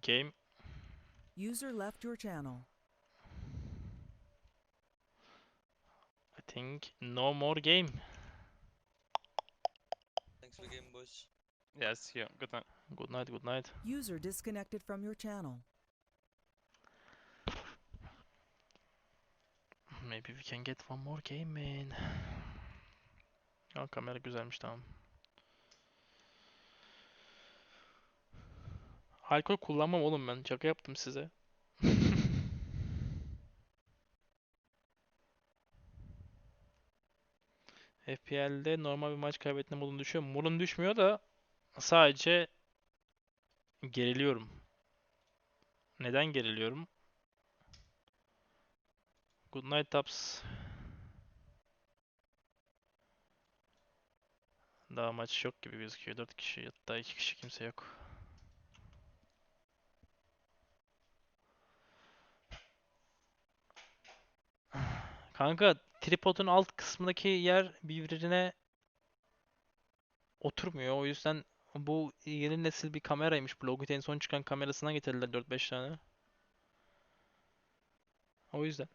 Game User left your channel. I think no more game. Thanks for game, boys. Yes, yeah, good night. Good night, good night. User disconnected from your channel. Maybe we can get one more game man. Aa, ah, kamera güzelmiş tamam. Alkol kullanmam oğlum ben. Şaka yaptım size. FPL'de normal bir maç kaybetme modun düşüyor. mu? Modun düşmüyor da sadece geriliyorum. Neden geriliyorum? Good night Taps. Daha maç yok gibi gözüküyor. 4 kişi hatta 2 kişi kimse yok. Kanka tripodun alt kısmındaki yer birbirine oturmuyor. O yüzden bu yeni nesil bir kameraymış. Blogit'in en son çıkan kamerasından getirdiler 4-5 tane. O yüzden.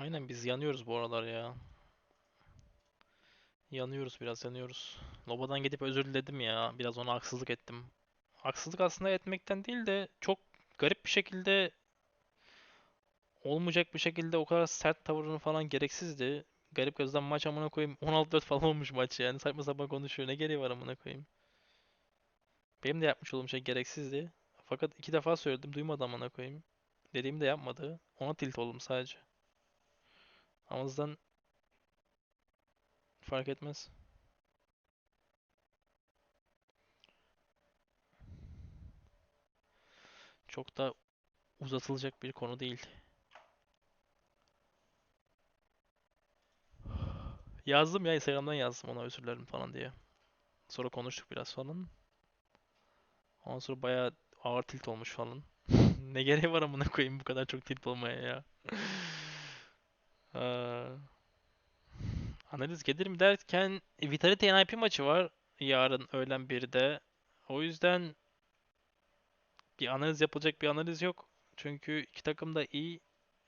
Aynen biz yanıyoruz bu aralar ya. Yanıyoruz biraz yanıyoruz. Loba'dan gidip özür diledim ya. Biraz ona haksızlık ettim. Haksızlık aslında etmekten değil de çok garip bir şekilde olmayacak bir şekilde o kadar sert tavırını falan gereksizdi. Garip gözden maç amına koyayım 16-4 falan olmuş maç yani. Saçma sapan konuşuyor. Ne gereği var amına koyayım. Benim de yapmış olduğum şey gereksizdi. Fakat iki defa söyledim duymadı amına koyayım. Dediğimi de yapmadı. Ona tilt oldum sadece. Ağızdan fark etmez. Çok da uzatılacak bir konu değil. Yazdım ya Instagram'dan yazdım ona özür dilerim falan diye. Sonra konuştuk biraz falan. Ondan sonra bayağı ağır tilt olmuş falan. Ne gereği var amına koyayım bu kadar çok tilt olmaya ya. Analiz gelir mi derken Vitality NIP maçı var yarın öğlen 1'de. O yüzden bir analiz yapılacak bir analiz yok. Çünkü iki takım da iyi.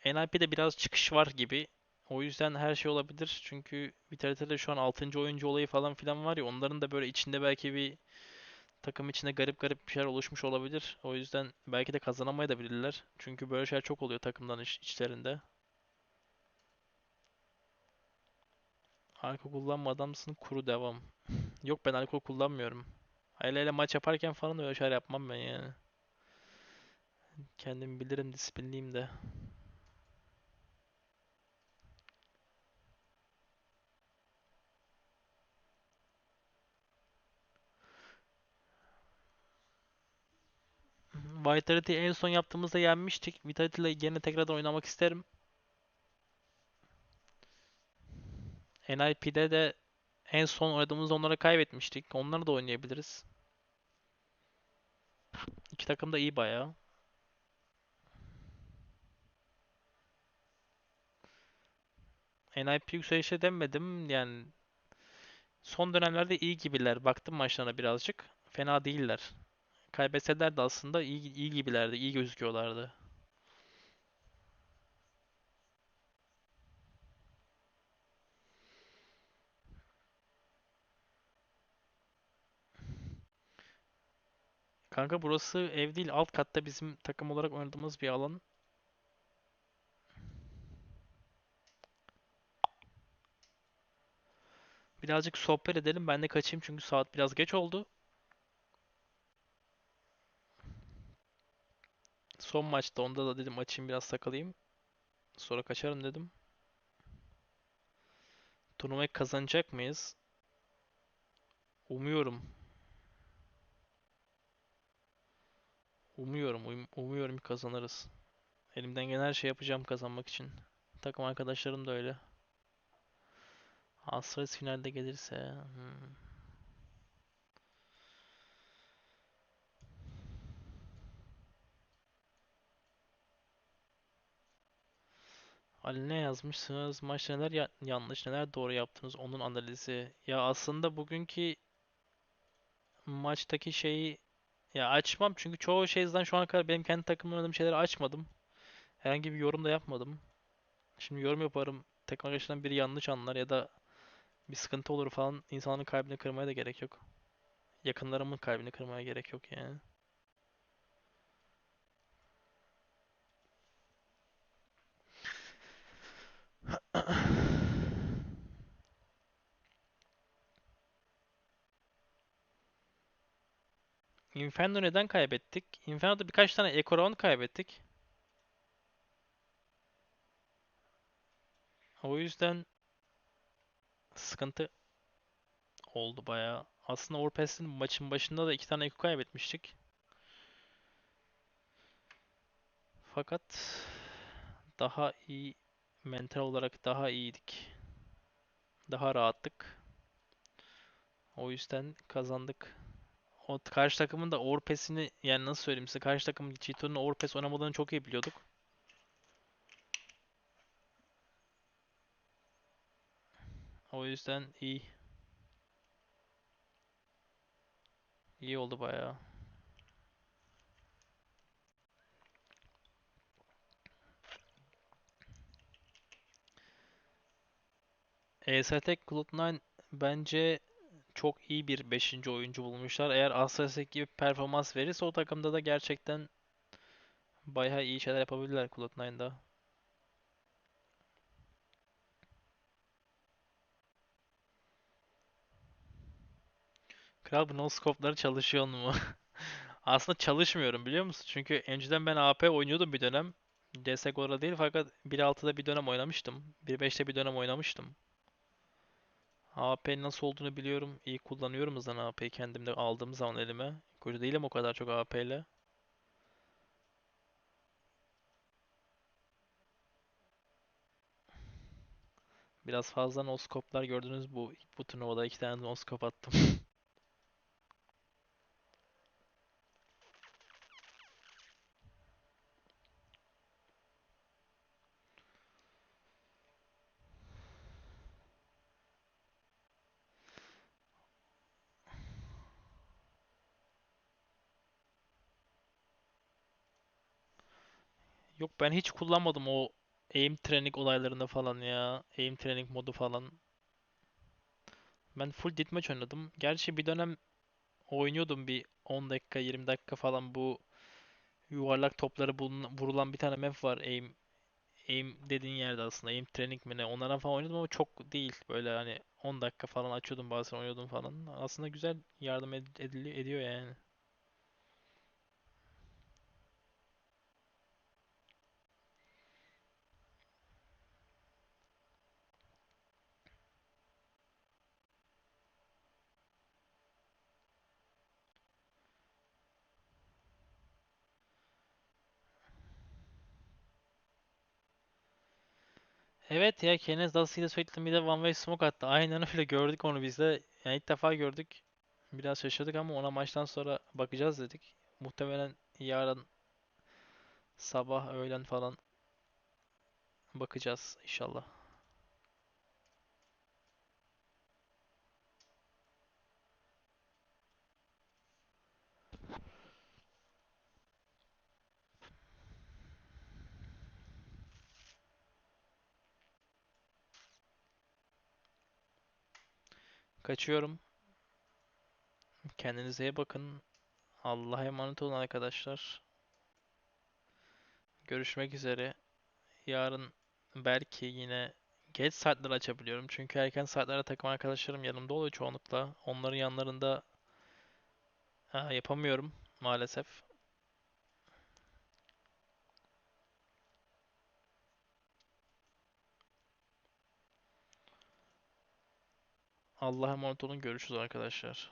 NIP'de biraz çıkış var gibi. O yüzden her şey olabilir. Çünkü Vitality'de şu an 6. oyuncu olayı falan filan var ya onların da böyle içinde belki bir takım içinde garip garip bir şeyler oluşmuş olabilir. O yüzden belki de kazanamayabilirler. Çünkü böyle şeyler çok oluyor takımdan iç- içlerinde. Alkol kullanma adamsın kuru devam. Yok ben alkol kullanmıyorum. Hele hele maç yaparken falan öyle şeyler yapmam ben yani. Kendimi bilirim disiplinliyim de. Vitality en son yaptığımızda yenmiştik. Vitality ile gene tekrardan oynamak isterim. NIP'de de en son oynadığımızda onlara kaybetmiştik. Onları da oynayabiliriz. İki takım da iyi bayağı. NIP yükselişe demedim. Yani son dönemlerde iyi gibiler. Baktım maçlarına birazcık. Fena değiller. Kaybetseler de aslında iyi, iyi gibilerdi. iyi gözüküyorlardı. Kanka burası ev değil alt katta bizim takım olarak oynadığımız bir alan. Birazcık sohbet edelim. Ben de kaçayım çünkü saat biraz geç oldu. Son maçta onda da dedim açayım biraz takılayım. Sonra kaçarım dedim. Turnuvayı kazanacak mıyız? Umuyorum. Umuyorum, um, umuyorum kazanırız. Elimden gelen her şey yapacağım kazanmak için. Takım arkadaşlarım da öyle. Asres finalde gelirse... Hmm. Ali ne yazmışsınız? Maçta neler ya yanlış, neler doğru yaptınız? Onun analizi. Ya aslında bugünkü maçtaki şeyi ya açmam çünkü çoğu şeyden şu ana kadar benim kendi takımımla oynadığım şeyleri açmadım. Herhangi bir yorum da yapmadım. Şimdi yorum yaparım. Takım arkadaşlarından biri yanlış anlar ya da bir sıkıntı olur falan. İnsanların kalbini kırmaya da gerek yok. Yakınlarımın kalbini kırmaya gerek yok yani. Inferno neden kaybettik? Inferno'da birkaç tane Echo Round kaybettik. O yüzden sıkıntı oldu bayağı. Aslında Overpass'in maçın başında da iki tane Echo kaybetmiştik. Fakat daha iyi mental olarak daha iyiydik. Daha rahattık. O yüzden kazandık. O karşı takımın da Overpass'ini yani nasıl söyleyeyim size karşı takımın Cheeto'nun Overpass oynamadığını çok iyi biliyorduk. O yüzden iyi. İyi oldu bayağı. EST Cloud9 bence çok iyi bir 5. oyuncu bulmuşlar. Eğer Astrasek gibi performans verirse o takımda da gerçekten bayağı iyi şeyler yapabilirler Cloud9'da. Kral bu no-scope'ları çalışıyor mu? Aslında çalışmıyorum biliyor musun? Çünkü önceden ben AP oynuyordum bir dönem. CSGO'da değil fakat 1.6'da bir dönem oynamıştım. 1.5'te bir dönem oynamıştım. AP nasıl olduğunu biliyorum. İyi kullanıyorum zaten AP'yi kendimde aldığım zaman elime. Kötü değilim o kadar çok AP ile. Biraz fazla noskoplar gördünüz bu bu turnuvada iki tane noskop attım. Yok ben hiç kullanmadım o aim training olaylarında falan ya. Aim training modu falan. Ben full deathmatch oynadım. Gerçi bir dönem oynuyordum bir 10 dakika 20 dakika falan bu yuvarlak topları vurulan bir tane map var aim aim dediğin yerde aslında aim training mi ne onlardan falan oynadım ama çok değil böyle hani 10 dakika falan açıyordum bazen oynuyordum falan aslında güzel yardım ed- edili- ediyor yani. Evet ya Kenes Dassıyla sürekli bir de One Way Smoke attı. Aynen öyle gördük onu biz de. Yani ilk defa gördük. Biraz şaşırdık ama ona maçtan sonra bakacağız dedik. Muhtemelen yarın sabah öğlen falan bakacağız inşallah. Kaçıyorum. Kendinize iyi bakın. Allah'a emanet olun arkadaşlar. Görüşmek üzere. Yarın belki yine geç saatler açabiliyorum. Çünkü erken saatlerde takım arkadaşlarım yanımda oluyor çoğunlukla. Onların yanlarında ha, yapamıyorum maalesef. Allah'a emanet olun. Görüşürüz arkadaşlar.